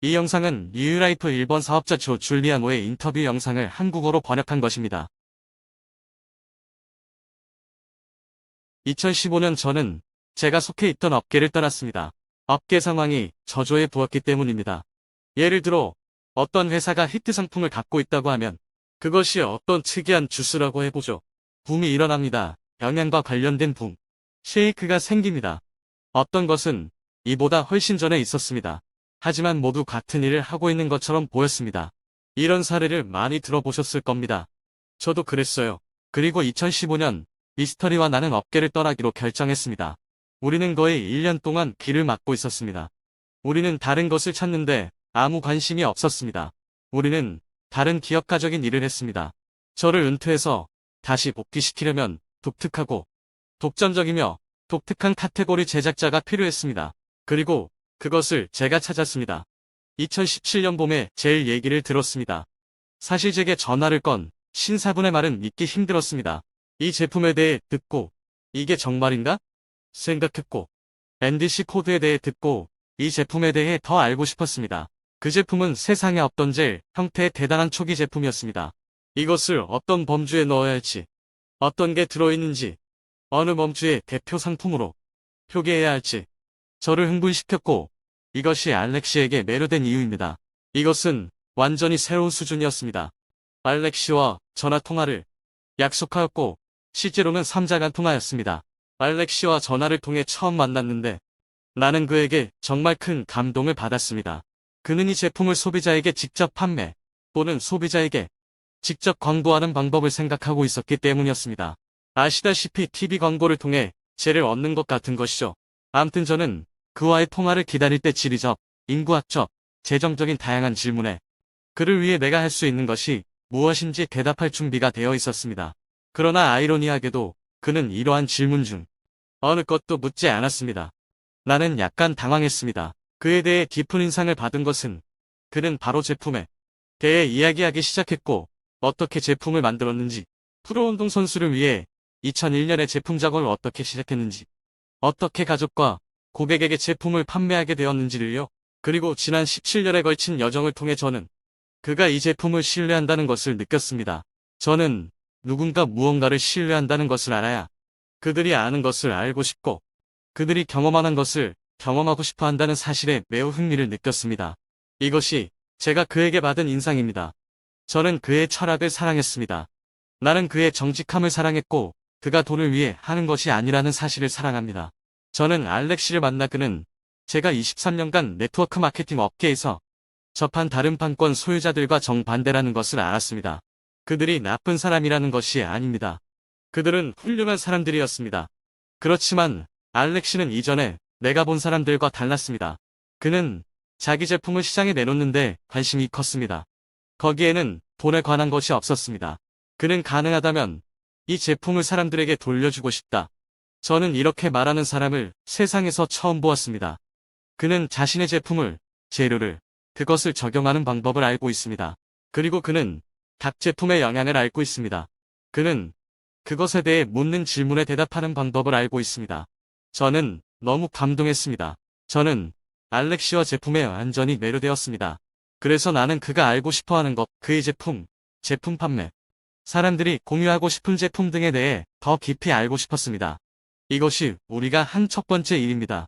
이 영상은 리유라이프 일본 사업자 조 줄리아노의 인터뷰 영상을 한국어로 번역한 것입니다. 2015년 저는 제가 속해 있던 업계를 떠났습니다. 업계 상황이 저조에 부었기 때문입니다. 예를 들어 어떤 회사가 히트 상품을 갖고 있다고 하면 그것이 어떤 특이한 주스라고 해보죠. 붐이 일어납니다. 영양과 관련된 붐. 쉐이크가 생깁니다. 어떤 것은 이보다 훨씬 전에 있었습니다. 하지만 모두 같은 일을 하고 있는 것처럼 보였습니다. 이런 사례를 많이 들어보셨을 겁니다. 저도 그랬어요. 그리고 2015년 미스터리와 나는 업계를 떠나기로 결정했습니다. 우리는 거의 1년 동안 길을 막고 있었습니다. 우리는 다른 것을 찾는데 아무 관심이 없었습니다. 우리는 다른 기업가적인 일을 했습니다. 저를 은퇴해서 다시 복귀시키려면 독특하고 독점적이며 독특한 카테고리 제작자가 필요했습니다. 그리고 그것을 제가 찾았습니다. 2017년 봄에 제일 얘기를 들었습니다. 사실 제게 전화를 건 신사분의 말은 믿기 힘들었습니다. 이 제품에 대해 듣고 이게 정말인가? 생각했고 NDC 코드에 대해 듣고 이 제품에 대해 더 알고 싶었습니다. 그 제품은 세상에 없던 젤 형태의 대단한 초기 제품이었습니다. 이것을 어떤 범주에 넣어야 할지, 어떤 게 들어있는지, 어느 범주의 대표 상품으로 표기해야 할지 저를 흥분시켰고 이것이 알렉시에게 매료된 이유입니다. 이것은 완전히 새로운 수준이었습니다. 알렉시와 전화 통화를 약속하였고 실제로는 3자간 통화였습니다. 알렉시와 전화를 통해 처음 만났는데 나는 그에게 정말 큰 감동을 받았습니다. 그는 이 제품을 소비자에게 직접 판매 또는 소비자에게 직접 광고하는 방법을 생각하고 있었기 때문이었습니다. 아시다시피 TV 광고를 통해 재를 얻는 것 같은 것이죠. 암튼 저는 그와의 통화를 기다릴 때 지리적, 인구학적, 재정적인 다양한 질문에 그를 위해 내가 할 수 있는 것이 무엇인지 대답할 준비가 되어 있었습니다. 그러나 아이러니하게도 그는 이러한 질문 중 어느 것도 묻지 않았습니다. 나는 약간 당황했습니다. 그에 대해 깊은 인상을 받은 것은 그는 바로 제품에 대해 이야기하기 시작했고 어떻게 제품을 만들었는지 프로운동 선수를 위해 2001년에 제품 작업을 어떻게 시작했는지 어떻게 가족과 고객에게 제품을 판매하게 되었는지를요. 그리고 지난 17년에 걸친 여정을 통해 저는 그가 이 제품을 신뢰한다는 것을 느꼈습니다. 저는 누군가 무언가를 신뢰한다는 것을 알아야 그들이 아는 것을 알고 싶고 그들이 경험하는 것을 경험하고 싶어 한다는 사실에 매우 흥미를 느꼈습니다. 이것이 제가 그에게 받은 인상입니다. 저는 그의 철학을 사랑했습니다. 나는 그의 정직함을 사랑했고 그가 돈을 위해 하는 것이 아니라는 사실을 사랑합니다. 저는 알렉시를 만나 그는 제가 23년간 네트워크 마케팅 업계에서 접한 다른 판권 소유자들과 정반대라는 것을 알았습니다. 그들이 나쁜 사람이라는 것이 아닙니다. 그들은 훌륭한 사람들이었습니다. 그렇지만 알렉시는 이전에 내가 본 사람들과 달랐습니다. 그는 자기 제품을 시장에 내놓는데 관심이 컸습니다. 거기에는 돈에 관한 것이 없었습니다. 그는 가능하다면 이 제품을 사람들에게 돌려주고 싶다. 저는 이렇게 말하는 사람을 세상에서 처음 보았습니다. 그는 자신의 제품을, 재료를, 그것을 적용하는 방법을 알고 있습니다. 그리고 그는 각 제품의 영향을 알고 있습니다. 그는 그것에 대해 묻는 질문에 대답하는 방법을 알고 있습니다. 저는 너무 감동했습니다. 저는 알렉시와 제품에 완전히 매료되었습니다. 그래서 나는 그가 알고 싶어 하는 것, 그의 제품, 제품 판매, 사람들이 공유하고 싶은 제품 등에 대해 더 깊이 알고 싶었습니다. 이것이 우리가 한 첫 번째 일입니다.